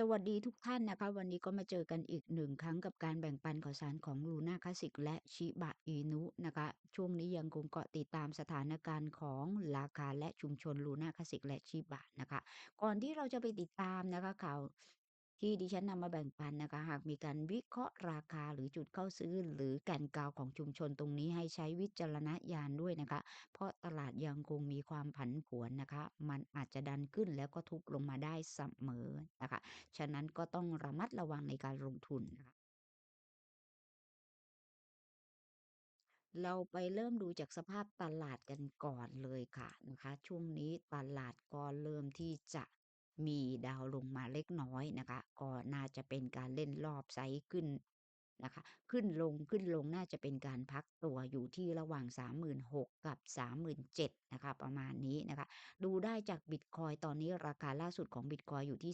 สวัสดีทุกท่านนะคะ วันนี้ก็มาเจอกันอีกหนึ่งครั้งกับการแบ่งปันข่าวสารของลูน่าคลาสิกและชิบะอีนุนะคะ ช่วงนี้ยังคงเกาะติดตามสถานการณ์ของราคาและชุมชนลูน่าคลาสิกและชิบะนะคะ ก่อนที่เราจะไปติดตามนะคะข่าว ที่ดิฉันนำมาแบ่งปันนะคะ หากมีการวิเคราะห์ราคาหรือจุดเข้าซื้อ หรือแก่นกาวของชุมชนตรงนี้ให้ใช้วิจารณญาณด้วยนะคะ เพราะตลาดยังคงมีความผันผวนนะคะ มันอาจจะดันขึ้นแล้วก็ทุบลงมาได้เสมอนะคะ ฉะนั้นก็ต้องระมัดระวังในการลงทุนนะคะ เราไปเริ่มดูจากสภาพตลาดกันก่อนเลยค่ะนะคะ ช่วงนี้ตลาดก็เริ่มที่จะ มีดาวลงมาเล็กน้อยนะคะ ก็น่าจะเป็นการเล่นรอบไซซ์ขึ้นนะคะ ขึ้นลงขึ้นลงน่าจะเป็นการพักตัวอยู่ที่ระหว่าง 36,000 กับ 37,000 นะคะ ประมาณนี้นะคะ ดูได้จากบิตคอยตอนนี้ราคาล่าสุดของบิตคอยอยู่ที่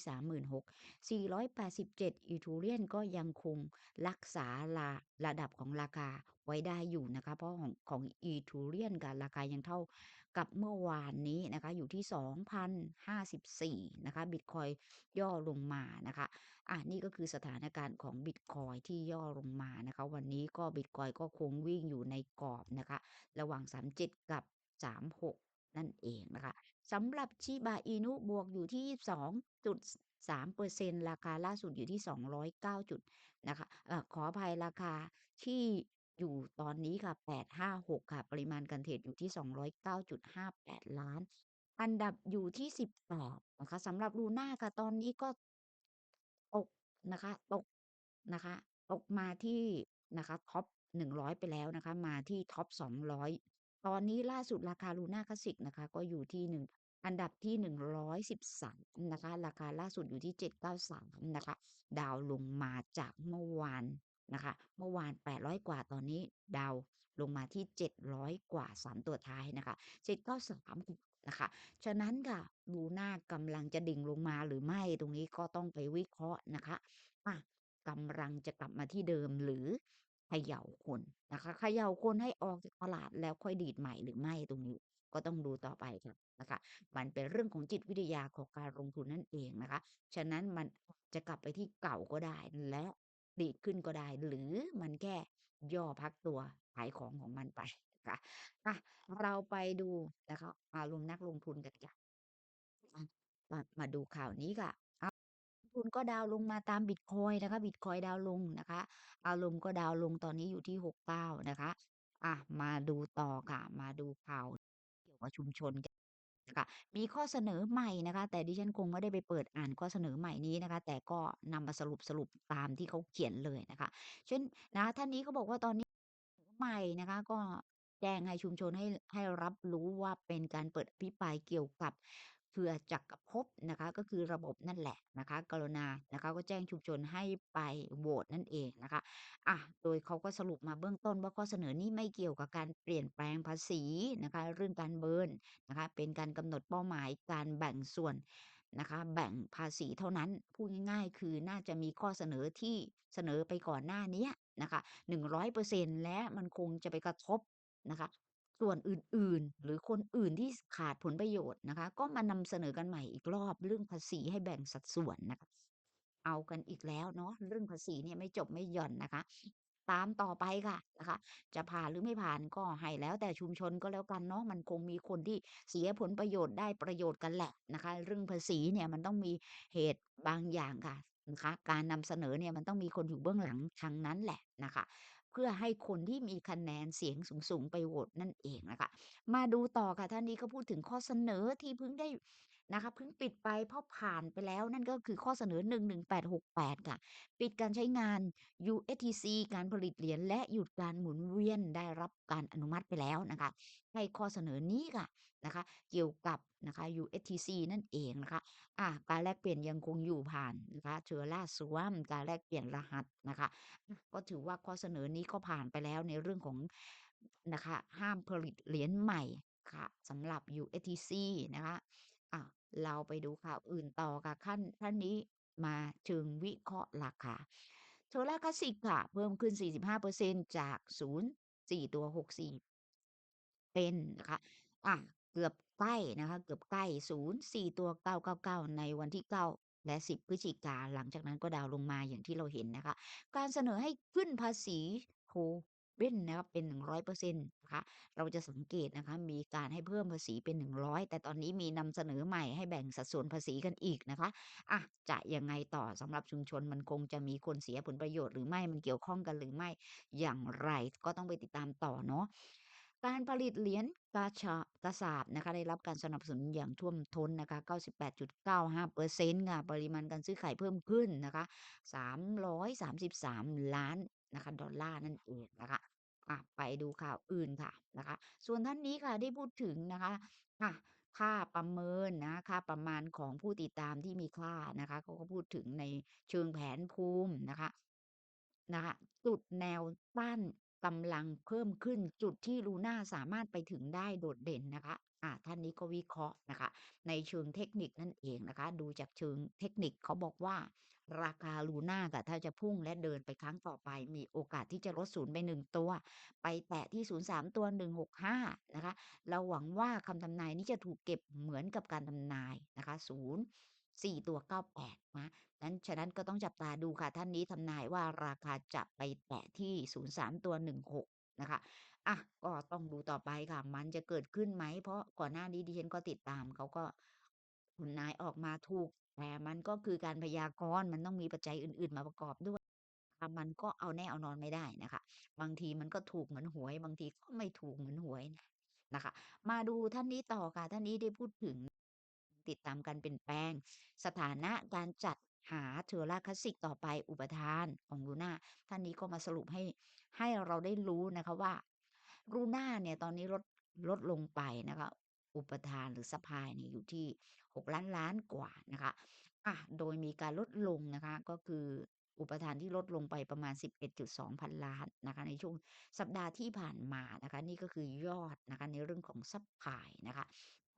36,487อีทูเรียนก็ยังคงรักษาระระดับของราคาไว้ได้อยู่นะคะ เพราะของของอีทูเรียนกับราคายังเท่า กับเมื่อวานนี้นะคะอยู่ที่ 2,054 นะคะบิตคอยย่อลงมานะคะอะนี่ก็คือสถานการณ์ของบิตคอยที่ย่อลงมานะคะวันนี้ก็บิตคอยก็คงวิ่งอยู่ในกรอบนะคะระหว่าง 37 กับ 36 นั่นเองนะคะสำหรับชิบาอินุบวกอยู่ที่22.3%ราคาล่าสุดอยู่ที่ 209จุดนะคะอ่อขออภัยราคาที่ อยู่ตอนนี้ค่ะ 856 ค่ะ ปริมาณการเทรดอยู่ที่ 209.58 ล้าน อันดับอยู่ที่ 18 นะคะ สำหรับ Luna ค่ะ ตอนนี้ก็ ตกนะคะ ตกนะคะ ตกมาที่นะคะท็อป100 ไปแล้วนะคะ มาที่ท็อป200 ตอนนี้ล่าสุดราคา Luna Classic นะคะ ก็อยู่ที่ 1 อันดับที่ 113 นะคะ ราคาล่าสุดอยู่ที่ 793 นะคะ ดาวลงมาจากเมื่อวาน นะคะ เมื่อวาน 800 กว่า ตอนนี้ดาวลงมาที่ 700 กว่า 3 ตัวท้ายนะคะ 793 นะคะ ฉะนั้นค่ะ Luna กำลังจะดิ่งลงมาหรือไม่ ตรงนี้ก็ต้องไปวิเคราะห์นะคะอะกำลังจะกลับมาที่เดิม หรือเขย่าคนนะคะ เขย่าคนให้ออกจากตลาด แล้วค่อยดีดใหม่หรือไม่ ตรงนี้ก็ต้องดูต่อไปค่ะ นะคะ มันเป็นเรื่องของจิตวิทยาของการลงทุนนั่นเองนะคะ ฉะนั้นมันจะกลับไปที่เก่าก็ได้ และ ดีดขึ้นก็ได้ หรือมันแค่ย่อพักตัวขายของของมันไปนะคะอะเราไปดูนะคะอารมณ์นักลงทุนกันค่ะอะมามาดูข่าวนี้ค่ะอ้าทุนก็ดาวน์ลงมาตามบิตคอยนะคะบิตคอยดาวน์ลงนะคะ อารมณ์ก็ดาวน์ลงตอนนี้อยู่ที่69นะคะ อะมาดูต่อค่ะ มาดูข่าวเกี่ยวกับชุมชนกัน ค่ะ มีข้อเสนอใหม่นะคะ แต่ดิฉันคงไม่ได้ไปเปิดอ่านข้อเสนอใหม่นี้นะคะ แต่ก็นำมาสรุปสรุปตามที่เขาเขียนเลยนะคะ เช่นนะท่านนี้เขาบอกว่าตอนนี้ใหม่นะคะ ก็แจ้งให้ชุมชนให้ให้รับรู้ว่าเป็นการเปิดอภิปรายเกี่ยวกับ คือจักรภพนะคะ ก็คือระบบนั่นแหละนะคะ กรุณานะคะ ก็แจ้งชุมชนให้ไปโหวตนั่นเองนะคะ อะ โดยเขาก็สรุปมาเบื้องต้นว่าข้อเสนอนี้ไม่เกี่ยวกับการเปลี่ยนแปลงภาษีนะคะ เรื่องการเบิร์นนะคะ เป็นการกำหนดเป้าหมายการแบ่งส่วนนะคะ แบ่งภาษีเท่านั้น พูดง่าย ๆ คือน่าจะมีข้อเสนอที่เสนอไปก่อนหน้าเนี้ยนะคะ 100%และมันคงจะไปกระทบนะคะ ส่วนอื่นๆ หรือคนอื่นที่ขาดผลประโยชน์นะคะ ก็มานำเสนอกันใหม่อีกรอบเรื่องภาษีให้แบ่งสัดส่วนนะคะ เอากันอีกแล้วเนาะเรื่องภาษีเนี่ยไม่จบไม่หย่อนนะคะ ตามต่อไปค่ะนะคะ จะผ่านหรือไม่ผ่านก็ให้แล้วแต่ชุมชนก็แล้วกันเนาะมันคงมีคนที่เสียผลประโยชน์ได้ประโยชน์กันแหละนะคะ เรื่องภาษีเนี่ยมันต้องมีเหตุบางอย่างค่ะนะคะการนำเสนอเนี่ยมันต้องมีคนอยู่เบื้องหลังทั้งนั้นแหละนะคะ เพื่อให้คนที่มีคะแนนเสียงสูงๆ ไปโหวตนั่นเองนะคะ มาดูต่อค่ะท่านนี้ก็พูดถึงข้อเสนอที่เพิ่งได้ นะคะเพิ่งปิดไปเพราะผ่านไปแล้วนั่นก็คือข้อเสนอ 11868 ค่ะ ปิดการใช้งาน USDC การผลิตเหรียญและหยุดการหมุนเวียนได้รับการอนุมัติไปแล้วนะคะ ให้ข้อเสนอนี้ค่ะนะคะ เกี่ยวกับนะคะ USDC นั่นเองนะคะอ่าการแลกเปลี่ยนยังคงอยู่ผ่านนะคะ Terra Swarm การแลกเปลี่ยนรหัสนะคะ ก็ถือว่าข้อเสนอนี้ก็ผ่านไปแล้วในเรื่องของนะคะห้ามผลิตเหรียญใหม่ค่ะสำหรับ USDC นะคะ เราไปดูข่าวอื่นต่อค่ะ ขั้นท่านนี้มาเชิงวิเคราะห์ราคา Terra Classic ค่ะ เพิ่มขึ้น 45%จาก 0 4 ตัว 64 เป็นนะคะอ่าเกือบใกล้นะคะ เกือบใกล้ 0 4 ตัว 999 ในวันที่ 9 และ 10 พฤศจิกาหลังจากนั้นก็ดาวลงมาอย่างที่เราเห็นนะคะ การเสนอให้ขึ้นภาษี Tobin นะครับเป็น 100%นะคะ เราจะสังเกตนะคะ มีการให้เพิ่มภาษีเป็น 100 แต่ตอนนี้มีนำเสนอใหม่ให้แบ่งสัดส่วนภาษีกันอีกนะคะอะจะยังไงต่อสำหรับชุมชนมันคงจะมีคนเสียผลประโยชน์หรือไม่มันเกี่ยวข้องกันหรือไม่อย่างไรก็ต้องไปติดตามต่อเนาะการผลิตเหรียญกาชากระสาปนะคะได้รับการสนับสนุนอย่างท่วมท้นนะคะ 98.95%ค่ะปริมาณการซื้อขายเพิ่มขึ้นนะคะ 333 ล้าน นะคะ ดอลลาร์นั่นเองนะคะอะไปดูข่าวอื่นค่ะนะคะ ส่วนท่านนี้ค่ะได้พูดถึงนะคะอะค่าประเมินนะ ค่าประมาณของผู้ติดตามที่มีค่านะคะ เขาก็พูดถึงในเชิงแผนภูมินะคะ นะคะ จุดแนวต้านกำลังเพิ่มขึ้น จุดที่ Luna สามารถไปถึงได้โดดเด่นนะคะ อ่า ท่านนี้ก็วิเคราะห์นะคะ ในเชิงเทคนิคนั่นเองนะคะ ดูจากเชิงเทคนิคเขาบอกว่า ราคา Luna ค่ะถ้าจะพุ่งและเดินไปครั้งต่อไป มีโอกาสที่จะลดศูนย์ไป1ตัว ไปแตะที่03ตัว165นะคะ เราหวังว่าคำทำนายนี้จะถูกเก็บเหมือนกับการทำนายนะคะ04ตัว98นะนั้นฉะนั้นก็ต้องจับตาดูค่ะ ท่านนี้ทำนายว่าราคาจะไปแตะที่03ตัว16นะคะ อะ ก็ต้องดูต่อไปค่ะ มันจะเกิดขึ้นไหม เพราะก่อนหน้านี้ดิฉันก็ติดตามเขาก็ทำนายออกมาถูก แต่มันก็คือการพยากรณ์ มันต้องมีปัจจัยอื่น ๆ มาประกอบด้วยค่ะมันก็เอาแน่เอานอนไม่ได้นะคะ บางทีมันก็ถูกเหมือนหวย บางทีก็ไม่ถูกเหมือนหวย นะคะ มาดูท่านนี้ต่อค่ะ ท่านนี้ได้พูดถึง ติดตามการเปลี่ยนแปลง สถานะการจัดหา Terra Classic ต่อไป อุปทานของ Luna ท่านนี้ก็มาสรุปให้ ให้เราได้รู้นะคะว่า Luna เนี่ย ตอนนี้ลด ลดลงไปนะคะ อุปทานหรือ Supply เนี่ยอยู่ที่6,000,000,000กว่านะคะอะโดยมีการลดลงนะคะก็คืออุปทานที่ลดลงไปประมาณ 11.2 พันล้านนะคะในช่วงสัปดาห์ที่ผ่านมานะคะนี่ก็คือยอดนะคะในเรื่องของ Supply นะคะ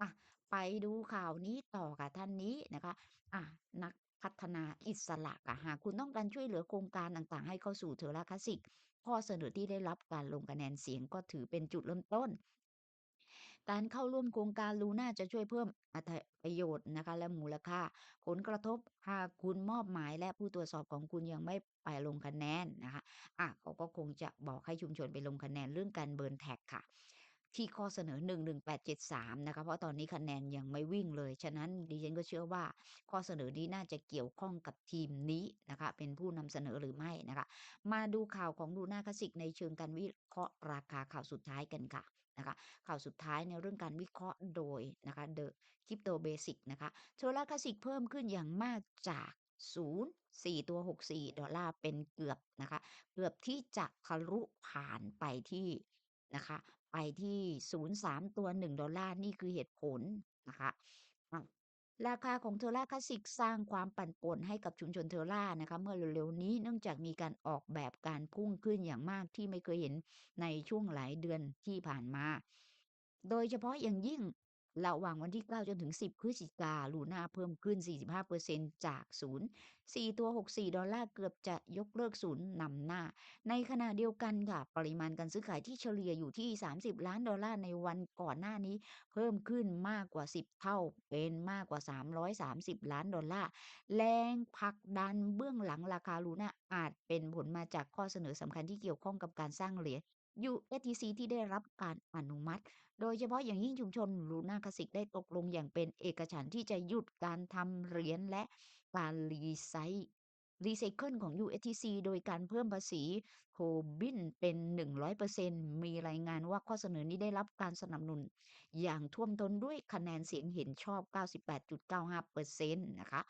อะไปดูข่าวนี้ต่อค่ะท่านนี้นะคะอะนักพัฒนาอิสระค่ะหากคุณต้องการช่วยเหลือโครงการต่างๆ ให้เข้าสู่ Terra Classic ข้อเสนอที่ได้รับการลงคะแนนเสียงก็ถือเป็นจุดเริ่มต้น การเข้าร่วมโครงการ Luna จะช่วยเพิ่มอรรถประโยชน์นะคะและมูลค่า ผลกระทบหากคุณมอบหมายและผู้ตรวจสอบของคุณยังไม่ไปลงคะแนนนะคะอะเขาก็คงจะบอกให้ชุมชนไปลงคะแนนเรื่องการ Burn Tax ค่ะที่ข้อเสนอ 11873 นะคะ เพราะตอนนี้คะแนนยังไม่วิ่งเลย ฉะนั้นดิฉันก็เชื่อว่า ข้อเสนอนี้น่าจะเกี่ยวข้องกับทีมนี้นะคะ เป็นผู้นำเสนอหรือไม่นะคะ มาดูข่าวของ Luna Classic ในเชิงการวิเคราะห์ราคาข่าวสุดท้ายกันค่ะ นะคะข่าวสุดท้ายในเรื่องการวิเคราะห์โดยนะคะ The Crypto Basic นะคะ Terra Classic เพิ่มขึ้นอย่างมากจาก 04 ตัว 64 ดอลลาร์เป็นเกือบนะคะเกือบที่จะทะลุผ่านไปที่นะคะไปที่ 03 ตัว 1 ดอลลาร์ นี่คือเหตุผลนะคะ ราคาของเทอร่าคลาสสิกสร้างความปั่นป่วนให้กับชุมชนเทอร่านะคะเมื่อเร็วๆนี้เนื่องจากมีการออกแบบการพุ่งขึ้นอย่างมากที่ไม่เคยเห็นในช่วงหลายเดือนที่ผ่านมา โดยเฉพาะอย่างยิ่ง ระหว่างวันที่ 9 จนถึง 10พฤศจิกา Luna เพิ่มขึ้น 45%จาก 04 ตัว 64 ดอลลาร์เกือบจะยกเลิกศูนย์นำหน้า ในขณะเดียวกันค่ะ ปริมาณการซื้อขายที่เฉลี่ยอยู่ที่ 30 ล้านดอลลาร์ในวันก่อนหน้านี้ เพิ่มขึ้นมากกว่า 10 เท่าเป็นมากกว่า 330 ล้านดอลลาร์แรงผลักดันเบื้องหลังราคา Luna อาจเป็นผลมาจากข้อเสนอสำคัญที่เกี่ยวข้องกับการสร้างเหรียญ USDC ที่ได้รับการอนุมัติ โดยเฉพาะอย่างยิ่งชุมชน Luna Classic ได้ตกลงอย่างเป็นเอกฉันท์ที่จะหยุดการทำเหรียญและการรีไซ รีไซเคิลของ USDC โดยการเพิ่มภาษี Tobin เป็น 100%มีรายงานว่าข้อเสนอนี้ได้รับการสนับสนุน อย่างท่วมท้นด้วยคะแนนเสียงเห็นชอบ 98.95%นะคะ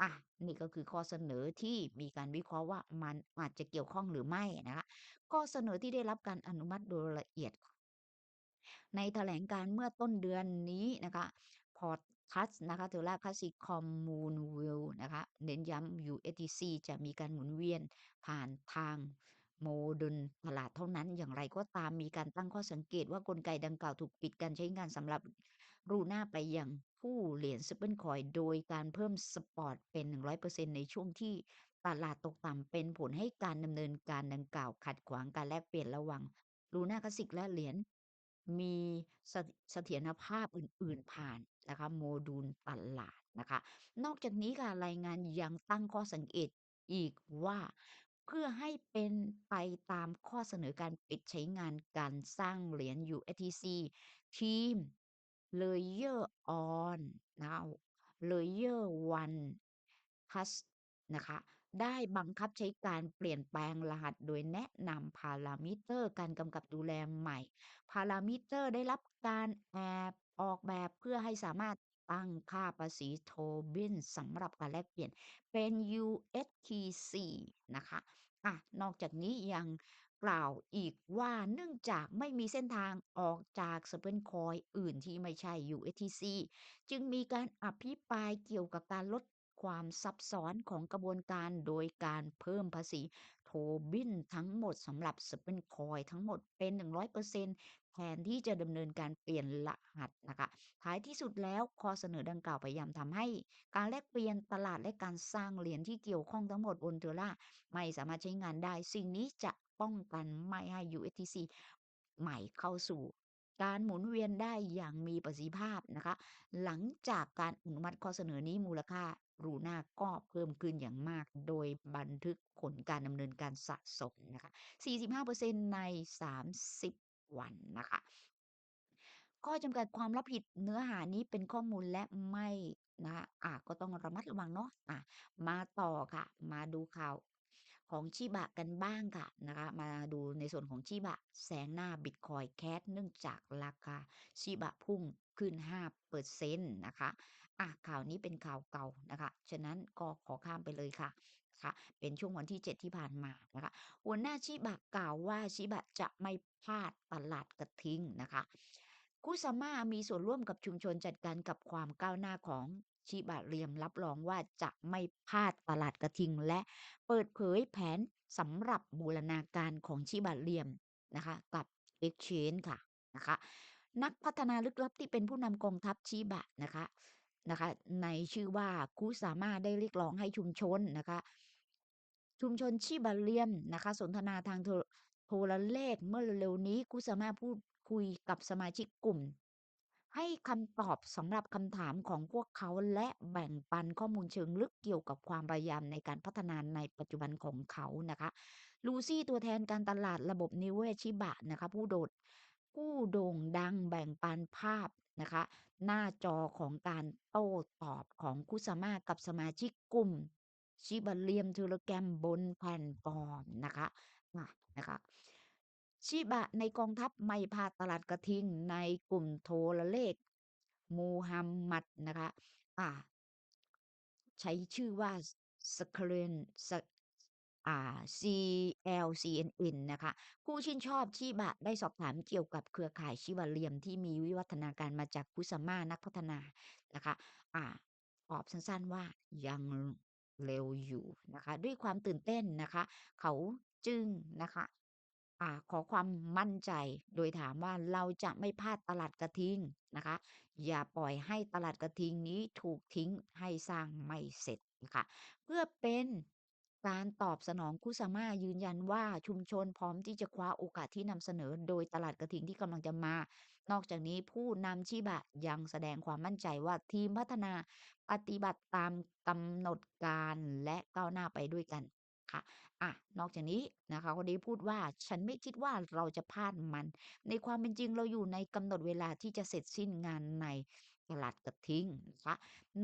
อะนี่ก็คือข้อเสนอที่มีการวิเคราะห์ว่ามันอาจจะเกี่ยวข้องหรือไม่นะคะข้อเสนอที่ได้รับการอนุมัติโดยละเอียดในแถลงการเมื่อต้นเดือนนี้นะคะ Podcast นะคะ Terra Classic Commonwealth นะคะ เน้นย้ำ USDC จะมีการหมุนเวียนผ่านทางโมเดิร์นตลาดเท่านั้น อย่างไรก็ตามมีการตั้งข้อสังเกตว่ากลไกดังกล่าวถูกปิดการใช้งานสำหรับ Luna ไปยังผู้เหรียญ Stablecoin โดยการเพิ่มสปอร์ตเป็น 100%ในช่วงที่ตลาดตกต่ำเป็นผลให้การดำเนินการดังกล่าวขัดขวางการแลกเปลี่ยนระหว่าง Luna Classic และเหรียญมีเสเสถียรภาพอื่น ๆ ผ่าน นะคะโมดูลตลาดนะคะ นอกจากนี้ค่ะรายงานยังตั้งข้อสังเกตอีกว่า เพื่อให้เป็นไปตามข้อเสนอการปิดใช้งานการสร้างเหรียญ USDC ทีม Layer on นะคะ Layer 1 Trust นะคะ ได้บังคับใช้การเปลี่ยนแปลงรหัสโดยแนะนำพารามิเตอร์การกำกับดูแลใหม่ พารามิเตอร์ได้รับการแอบ ออกแบบเพื่อให้สามารถตั้งค่าภาษีโทบินสำหรับการแลกเปลี่ยนเป็น USDC นะคะอะนอกจากนี้ยังกล่าวอีกว่า เนื่องจากไม่มีเส้นทางออกจาก Stablecoin อื่นที่ไม่ใช่ USDC จึงมีการอภิปรายเกี่ยวกับการลดความซับซ้อนของกระบวนการ โดยการเพิ่มภาษีโทบินทั้งหมดสำหรับ Stablecoin ทั้งหมดเป็น 100% แทนที่จะดำเนินการเปลี่ยนรหัสนะคะท้ายที่สุดแล้วข้อเสนอดังกล่าวพยายามทำให้ การแลกเปลี่ยนตลาดและการสร้างเหรียญที่เกี่ยวข้องทั้งหมดบน Terra ไม่สามารถใช้งานได้ สิ่งนี้จะป้องกันไม่ให้ USDC ใหม่เข้าสู่การหมุนเวียนได้อย่างมีประสิทธิภาพนะคะ หลังจากการอนุมัติข้อเสนอนี้มูลค่า Luna ก็เพิ่มขึ้นอย่างมาก โดยบันทึกผลการดำเนินการสะสมนะคะ 45%ใน 30 วันนะคะ ข้อจำกัดความรับผิดเนื้อหานี้เป็นข้อมูลและไม่นะคะ อ่า ก็ต้องระมัดระวังเนาะ อะมาต่อค่ะ มาดูข่าวของชิบะกันบ้างค่ะนะคะ มาดูในส่วนของชิบะแซงหน้าบิตคอยแคทเนื่องจากราคาชิบะพุ่งขึ้น 5%นะคะ อะ ข่าวนี้เป็นข่าวเก่านะคะ ฉะนั้นก็ขอข้ามไปเลยค่ะ คะเป็นช่วงวันที่ 7 ที่ผ่านมานะคะหัวหน้าชิบะกล่าวว่าชิบะจะไม่พลาดตลาดกระทิงนะคะคุซาม่ามีส่วนร่วมกับชุมชนจัดการกับความก้าวหน้าของชิบะเรียมรับรองว่าจะไม่พลาดตลาดกระทิง และเปิดเผยแผนสำหรับบูรณาการของชิบะเรียมนะคะกับ Exchange ค่ะนะคะนักพัฒนาลึกลับที่เป็นผู้นำกองทัพชิบะนะคะนะคะในชื่อว่าคุซาม่าได้เรียกร้องให้ชุมชนนะคะ ชุมชนชิบะเรียมนะคะ สนทนาทางโทรโทรเลขเมื่อเร็วๆนี้คุซาม่าพูดคุยกับสมาชิกกลุ่ม ให้คำตอบสำหรับคำถามของพวกเขาและแบ่งปันข้อมูลเชิงลึกเกี่ยวกับความพยายามในการพัฒนาในปัจจุบันของเขานะคะลูซี่ตัวแทนการตลาดระบบนิเวศชิบะนะคะผู้โดดผู้โด่งดังแบ่งปันภาพนะคะ หน้าจอของการโต้ตอบของคุซาม่ากับสมาชิกกลุ่ม ชิบะเรียมเทเลแกมบนแผ่นฟอร์มนะคะนะคะชิบะในกองทัพไม่พาตลาดกระทิงในกลุ่มโทรเลขมูฮัมหมัดนะคะอ่าใช้ชื่อว่าสเคเรนสอ่า CLCNN นะคะผู้ชื่นชอบชิบะได้สอบถามเกี่ยวกับเครือข่ายชิบะเรียมที่มีวิวัฒนาการมาจากคุซาม่านักพัฒนานะคะ อ่าตอบสั้นๆว่ายัง เร็วอยู่นะคะ ด้วยความตื่นเต้นนะคะ เขาจึงนะคะ อ่า ขอความมั่นใจโดยถามว่า เราจะไม่พลาดตลาดกระทิง นะคะ อย่าปล่อยให้ตลาดกระทิงนี้ถูกทิ้งให้สร้างไม่เสร็จนะคะเพื่อเป็น การตอบสนองคุซาม่ายืนยันว่าชุมชนพร้อมที่จะคว้าโอกาสที่นำเสนอ โดยตลาดกระทิงที่กำลังจะมา นอกจากนี้ผู้นำชิบะยังแสดงความมั่นใจว่าทีมพัฒนาปฏิบัติตามกำหนดการและก้าวหน้าไปด้วยกันค่ะอะ นอกจากนี้นะคะเขาได้พูดว่าฉันไม่คิดว่าเราจะพลาดมัน ในความเป็นจริงเราอยู่ในกำหนดเวลาที่จะเสร็จสิ้นงานใน ตลาดกระทิงนะคะ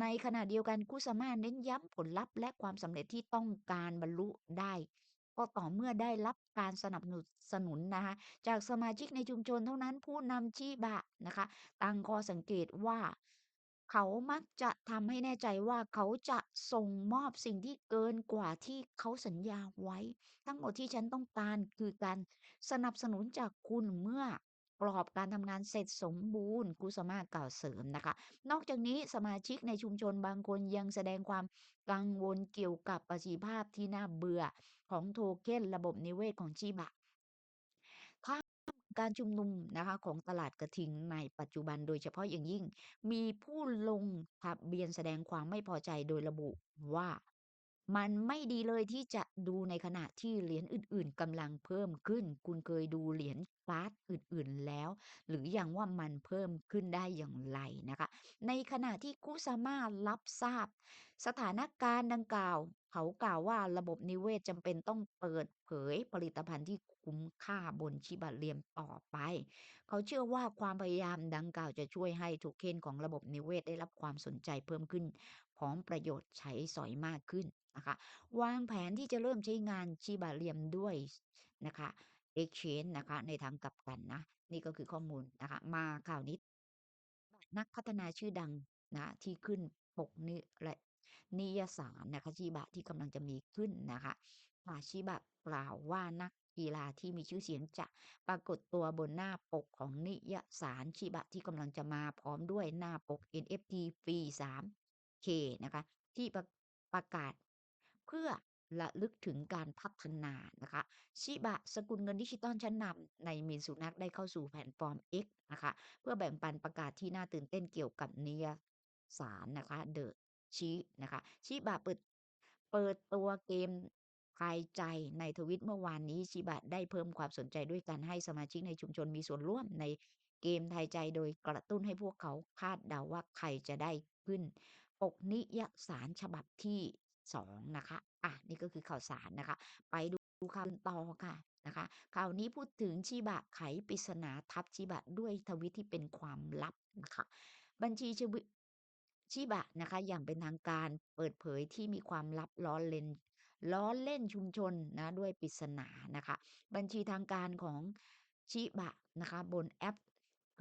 ในขณะเดียวกัน คุซาม่าเน้นย้ำผลลัพธ์และความสำเร็จที่ต้องการบรรลุได้ ก็ต่อเมื่อได้รับการสนับสนุนนะคะ จากสมาชิกในชุมชนเท่านั้น ผู้นำชิบะนะคะ ตั้งข้อสังเกตว่า เขามักจะทำให้แน่ใจว่าเขาจะส่งมอบสิ่งที่เกินกว่าที่เขาสัญญาไว้ ทั้งหมดที่ฉันต้องการคือการสนับสนุนจากคุณเมื่อ กรอบการทำงานเสร็จสมบูรณ์คุซาม่ากล่าวเสริมนะคะ นอกจากนี้สมาชิกในชุมชนบางคนยังแสดงความกังวลเกี่ยวกับประสิทธิภาพที่น่าเบื่อของโทเค็นระบบนิเวศของชิบะท่ามการชุมนุมนะคะของตลาดกระทิงในปัจจุบันโดยเฉพาะอย่างยิ่ง มีผู้ลงทะเบียนแสดงความไม่พอใจโดยระบุว่า มันไม่ดีเลยที่จะดูในขณะที่เหรียญอื่นๆกำลังเพิ่มขึ้น คุณเคยดูเหรียญบาสอื่นๆแล้ว หรืออยังว่ามันเพิ่มขึ้นได้อย่างไรนะคะ ในขณะที่คุซาม่ารับทราบ สถานการณ์ดังกล่าว เขากล่าวว่าระบบนิเวศจำเป็นต้องเปิดเผยผลิตภัณฑ์ที่คุ้มค่าบนชิบะเรียมต่อไป เขาเชื่อว่าความพยายามดังกล่าวจะช่วยให้โทเคนของระบบนิเวศได้รับความสนใจเพิ่มขึ้น พร้อมประโยชน์ใช้สอยมากขึ้น นะคะวางแผนที่จะเริ่มใช้งานชิบะเรียมด้วยนะคะ Exchange นะคะ ในทางกลับกันนะ นี่ก็คือข้อมูลนะคะ มาข่าวนี้ นักพัฒนาชื่อดังนะที่ขึ้นปกนิและนิยสารนะคะชิบะที่กำลังจะมีขึ้นนะคะอาชิบะกล่าวว่านักกีฬาที่มีชื่อเสียงจะปรากฏตัวบนหน้าปกของนิยสารชิบะที่กำลังจะมาพร้อมด้วยหน้าปก NFT ฟรี 3K นะคะที่ประประกาศ พื่อระลึกถึงการพัฒนานะคะชิบะสกุลเงินดิจิตอลชั้นนำในมินสุนักได้เข้าสู่แพลตฟอร์ม X นะคะเพื่อแบ่งปันประกาศที่น่าตื่นเต้นเกี่ยวกับเนิยสารนะคะ The ชินะคะชิบะเปิดเปิดตัวเกมทายใจในทวิตเมื่อวานนี้ชิบะได้เพิ่มความสนใจด้วยการให้สมาชิกในชุมชนมีส่วนร่วมในเกมไทยใจโดยกระตุ้นให้พวกเขาคาดเดาว่าใครจะได้ขึ้น ปกนิยสารฉบับที่ สองนะคะ อะ นี่ก็คือข่าวสารนะคะ ไปดูข่าวต่อค่ะนะคะข่าวนี้พูดถึงชิบะไขปริศนาทับชิบะด้วยทวิตที่เป็นความลับนะคะบัญชีชีวิชิบะนะคะ อย่างเป็นทางการเปิดเผยที่มีความลับล้อเล่นล้อเล่นชุมชนนะด้วยปริศนานะคะ บัญชีทางการของชิบะนะคะ บนแอปโท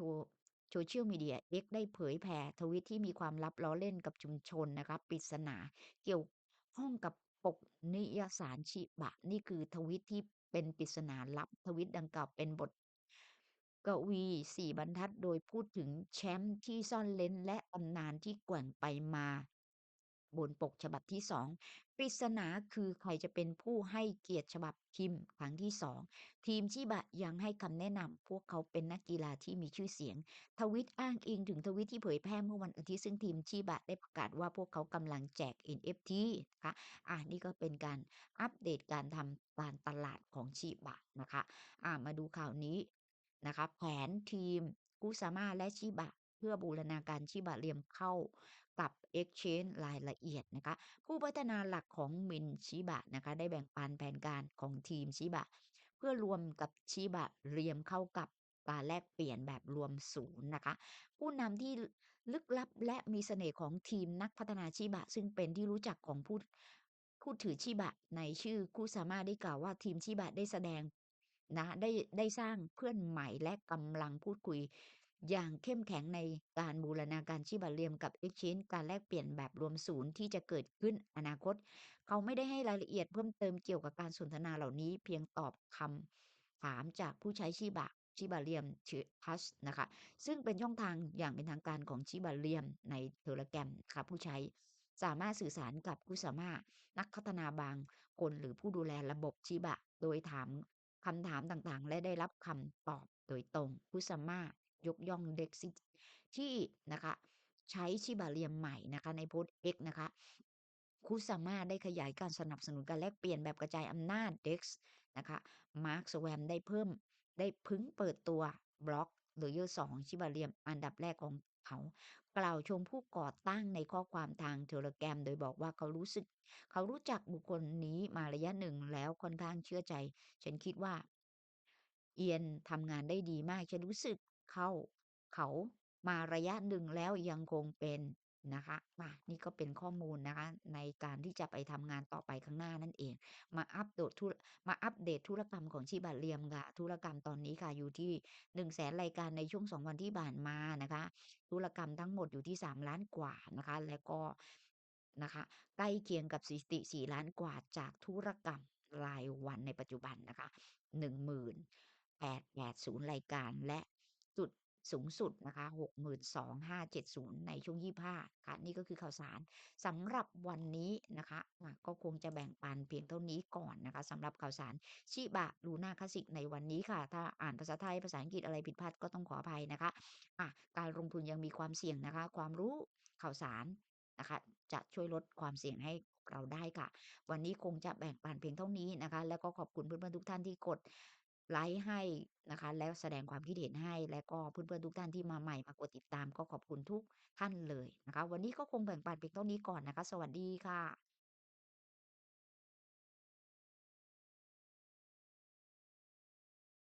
โซเชียลมีเดีย X ได้เผยแผ่ทวิตที่มีความลับล้อเล่นกับชุมชนนะคะปริศนาเกี่ยว ข้องกับปกนิยสารชิบะ นี่คือทวิตที่เป็นปริศนาลับ ทวิตดังกล่าวเป็นบทกวีสี่บรรทัดโดยพูดถึงแชมป์ที่ซ่อนเล้นและตำนานที่แกว่งไปมา บนปกฉบับที่สองปริศนาคือใครจะเป็นผู้ให้เกียรติฉบับพิมครั้งที่สองทีมชิบะยังให้คำแนะนำพวกเขาเป็นนักกีฬาที่มีชื่อเสียง ทวิตอ้างอิงถึงทวิตที่เผยแพร่เมื่อวันอาทิตย์ซึ่งทีมชิบะได้ประกาศว่าพวกเขากำลังแจก NFT นะคะอ่านี่ก็เป็นการอัปเดตการทำการตลาดของชิบะนะคะอ่ามาดูข่าวนี้นะคะแผนทีมกุซาม่าและชิบะเพื่อบูรณาการชิบะเรียมเข้า กับ Exchange รายละเอียดนะคะ ผู้พัฒนาหลักของมินชิบะนะคะ ได้แบ่งปันแผนการของทีมชิบะ เพื่อรวมกับชิบะเรียมเข้ากับการแลกเปลี่ยนแบบรวมศูนย์นะคะ ผู้นำที่ลึกลับและมีเสน่ห์ของทีมนักพัฒนาชิบะ ซึ่งเป็นที่รู้จักของผู้ผู้ถือชิบะในชื่อคุซาม่าได้กล่าวว่าทีมชิบะได้แสดงนะได้ได้สร้างเพื่อนใหม่และกำลังพูดคุย อย่างเข้มแข็งในการบูรณาการชิบะเรียมกับ Exchange การแลกเปลี่ยนแบบรวมศูนย์ที่จะเกิดขึ้นอนาคต เขาไม่ได้ให้รายละเอียดเพิ่มเติมเกี่ยวกับการสนทนาเหล่านี้ เพียงตอบคำถามจากผู้ใช้ชิบะชิบะเรียมชื่อทัชนะคะ ซึ่งเป็นช่องทางอย่างเป็นทางการของชิบะเรียมในเทเลแกรมค่ะผู้ใช้สามารถสื่อสารกับคุซาม่านักพัฒนาบางคนหรือผู้ดูแลระบบชิบะ โดยถามคำถามต่างๆ และได้รับคำตอบโดยตรงคุซาม่า ยกย่องเด็กซิที่นะคะใช้ชิบะเรียมใหม่นะคะในโพสต์ X นะคะคุซาม่าได้ขยายการสนับสนุนการแลกเปลี่ยนแบบกระจายอำนาจ DEX นะคะมาร์คสแวมได้เพิ่มได้พึงเปิดตัวบล็อกเลเยอร์สองชิบะเรียมอันดับแรกของเขา กล่าวชมผู้ก่อตั้งในข้อความทางเทเลแกรม โดยบอกว่าเขารู้สึก เขารู้จักบุคคลนี้มาระยะหนึ่งแล้วค่อนข้างเชื่อใจ ฉันคิดว่า เอียนทำงานได้ดีมาก ฉันรู้สึก เขาเขามาระยะหนึ่งแล้วยังคงเป็นนะคะมานี่ก็เป็นข้อมูลนะคะในการที่จะไปทำงานต่อไปข้างหน้านั่นเอง มาอัปโดตธุมาอัปเดตธุรกรรมของชิบะเรียมค่ะ ธุรกรรมตอนนี้ค่ะอยู่ที่1 0 0 0 0แสนรายการในช่วง 2 วันที่ผ่านมานะคะ ธุรกรรมทั้งหมดอยู่ที่ 3 ล้านกว่านะคะ แล้วก็นะคะใกล้เคียงกับสถิติ 4 ล้านกว่าจากธุรกรรมรายวันในปัจจุบันนะคะ1880 รายการและ จุดสูงสุดนะคะ62,570 ในช่วง 25 ค่ะ นี่ก็คือข่าวสารสำหรับวันนี้นะคะ ก็คงจะแบ่งปันเพียงเท่านี้ก่อนนะคะสำหรับข่าวสารชิบะลูน่าคลาสสิกในวันนี้ค่ะ ถ้าอ่านภาษาไทยภาษาอังกฤษอะไรผิดพลาดก็ต้องขออภัยนะคะอะการลงทุนยังมีความเสี่ยงนะคะ ความรู้ข่าวสารนะคะ จะช่วยลดความเสี่ยงให้เราได้ค่ะ วันนี้คงจะแบ่งปันเพียงเท่านี้นะคะ แล้วก็ขอบคุณเพื่อนๆทุกท่านที่กด ไลค์ให้นะคะ แล้วแสดงความคิดเห็นให้ และก็เพื่อนๆทุกท่านที่มาใหม่มากดติดตามก็ขอบคุณทุกท่านเลยนะคะ วันนี้ก็คงแบ่งปันเพียงเท่านี้ก่อนนะคะ สวัสดีค่ะ